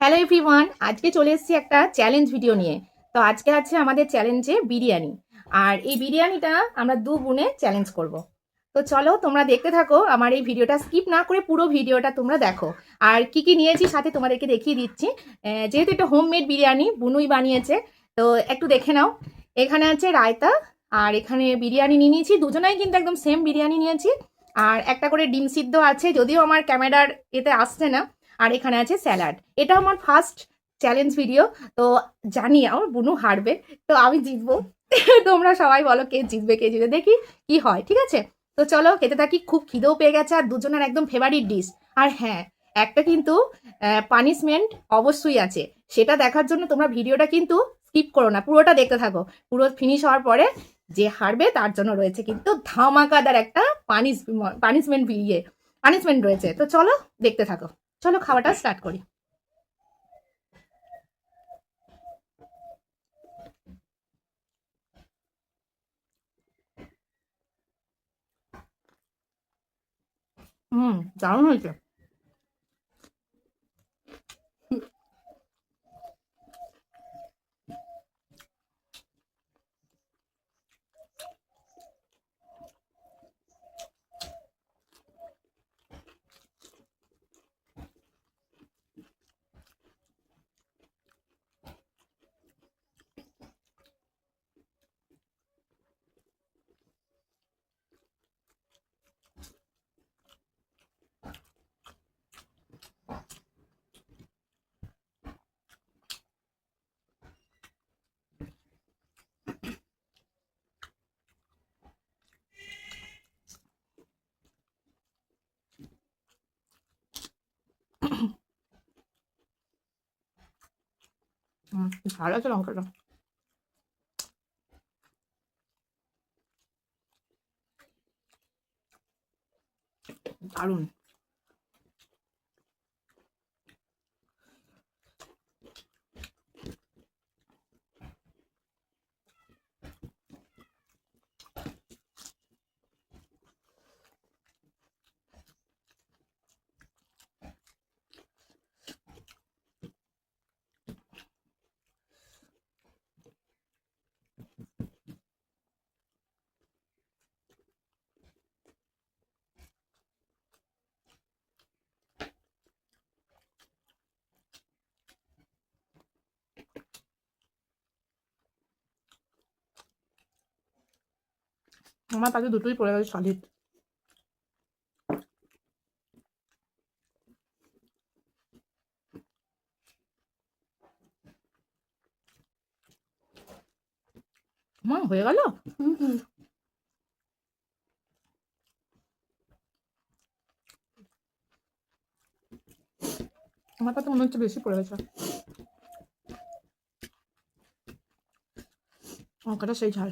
Hello everyone আজকে চলে এসেছি একটা চ্যালেঞ্জ ভিডিও নিয়ে। তো আজকে আছে আমাদের চ্যালেঞ্জে বিরিয়ানি। আর এই বিরিয়ানিটা আমরা দু গুণে চ্যালেঞ্জ করব। তো চলো তোমরা দেখতে থাকো, আমার এই ভিডিওটা স্কিপ না করে পুরো ভিডিওটা তোমরা দেখো। আর কি কি নিয়েছি সাথে তোমাদেরকে দেখিয়ে দিচ্ছি। যেহেতু এটা হোমমেড বিরিয়ানি, বুনুই বানিয়েছে, তো একটু দেখে নাও। এখানে আছে রায়তা, আর এখানে বিরিয়ানি নিয়ে নিয়েছি। দুজনাই কিন্তু একদম সেম বিরিয়ানি নিয়েছি। আর একটা করে ডিম সিদ্ধ আছে, যদিও আমার ক্যামেরার এতে আসছে না। আর এখানে আছে স্যালাড। এটা আমার ফার্স্ট চ্যালেঞ্জ ভিডিও তো জানি আমার বুনু হারবে, তো আমি জিতবো। তোমরা সবাই বলো কে জিতবে কে জিতবে, দেখি কি হয়, ঠিক আছে? তো চলো খেতে থাকি, খুব খিদেও পেয়ে গেছে আর দুজনের একদম ফেভারিট ডিশ আর হ্যাঁ একটা কিন্তু পানিশমেন্ট অবশ্যই আছে। সেটা দেখার জন্য তোমরা ভিডিওটা কিন্তু স্কিপ করো না, পুরোটা দেখতে থাকো। পুরো ফিনিশ হওয়ার পরে যে হারবে, তার জন্য রয়েছে কিন্তু ধামাকাদার একটা পানিশ পানিশমেন্ট ইয়ে পানিশমেন্ট রয়েছে। তো চলো দেখতে থাকো। চলো খাওয়াটা স্টার্ট করি। হুম দারুণ হয়েছে হুম ভালো আছে লঙ্কাটা দারুণ আমার পাশে দুটোই পড়ে গেছে সলিড মা হয়ে গেল? আমার পাতে মনে হচ্ছে বেশি পড়ে গেছে সেই ঝাল।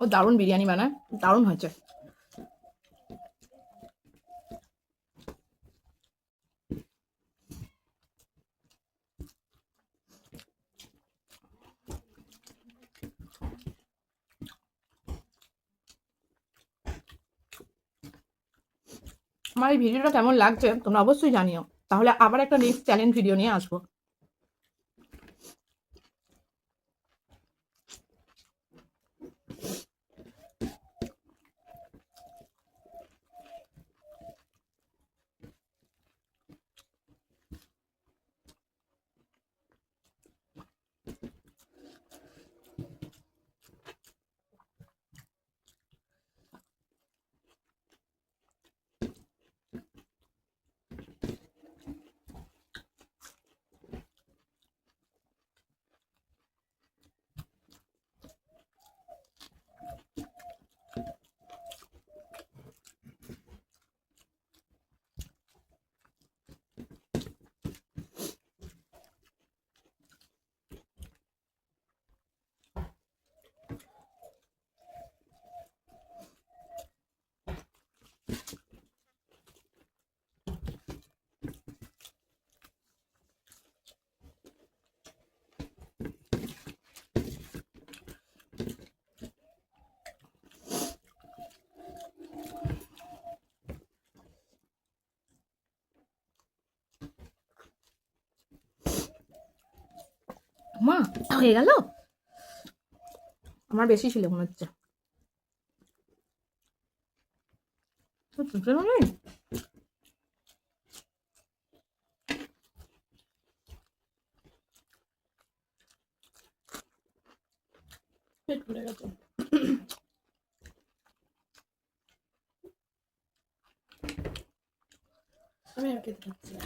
ও দারুণ বিরিয়ানি বানায় দারুণ হয়েছে। আমার এই ভিডিওটা কেমন লাগছে তোমরা অবশ্যই জানিও। তাহলে আবার একটা নেক্সট চ্যালেঞ্জ ভিডিও নিয়ে আসব। মা হয়ে গেল? আমার বেশি ছিল মনে হচ্ছে। আমি আর খেতে পারছি না।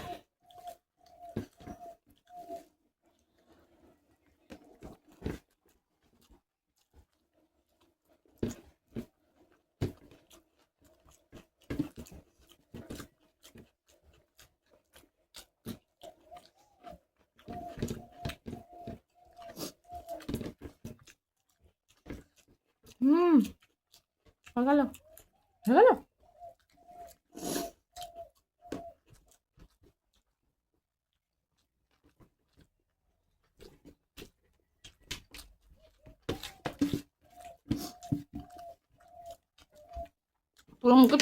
হুম হয়ে গেল হয়ে গেল পুরো মুখে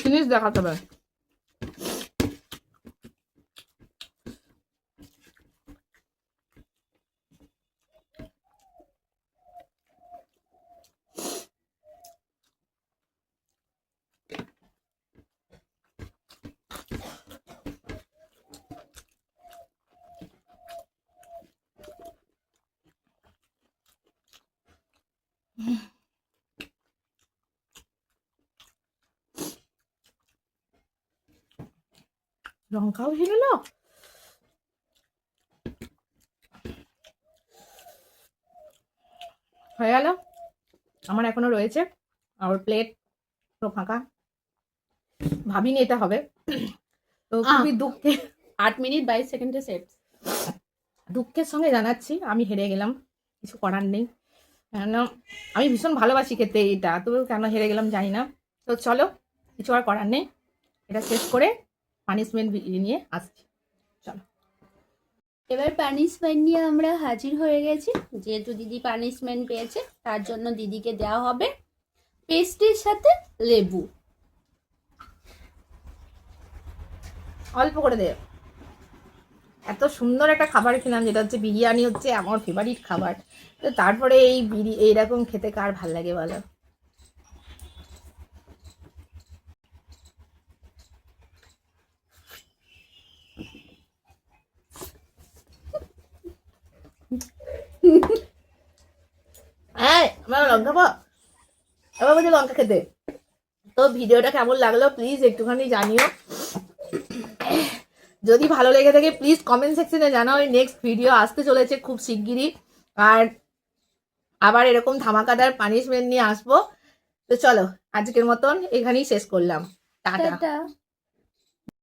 লঙ্কাও গেল হয়ে গেল। আমার এখনও রয়েছে। আর প্লেট পুরো ফাঁকা। ভাবিনি এটা হবে। তো খুবই দুঃখে আট মিনিট বাইশ সেকেন্ডে সেট। দুঃখের সঙ্গে জানাচ্ছি আমি হেরে গেলাম। কিছু করার নেই। কেন? আমি ভীষণ ভালোবাসি খেতে এটা তবু কেন হেরে গেলাম জানি না। তো চলো কিছু আর করার নেই। এটা শেষ করে পানিশমেন্ট নিয়ে আসছি। চলো। এবার পানিশমেন্ট নিয়ে আমরা হাজির হয়ে গেছি। যেহেতু দিদি পানিশমেন্ট পেয়েছে তার জন্য দিদিকে দেওয়া হবে পেস্টের সাথে লেবু। অল্প করে দে। এত সুন্দর একটা খাবার খেলাম, যেটা হচ্ছে বিরিয়ানি হচ্ছে আমার ফেভারিট খাবার। তো তারপরে এই বিরি, এইরকম খেতে কার ভালো লাগে বলো? লঙ্কা এবার বলছি লঙ্কা খেতে। তো ভিডিওটা কেমন লাগল প্লিজ একটুখানি জানিও। যদি ভালো লেগে থাকে প্লিজ কমেন্ট সেকশনে জানাও নেক্সট ভিডিও আসতে চলেছে খুব শিগগিরই। আর আবার এরকম ধামাকাদার পানিশমেন্ট নিয়ে আসব। তো চলো, আজকের মতন এখানেই শেষ করলাম। টাটা।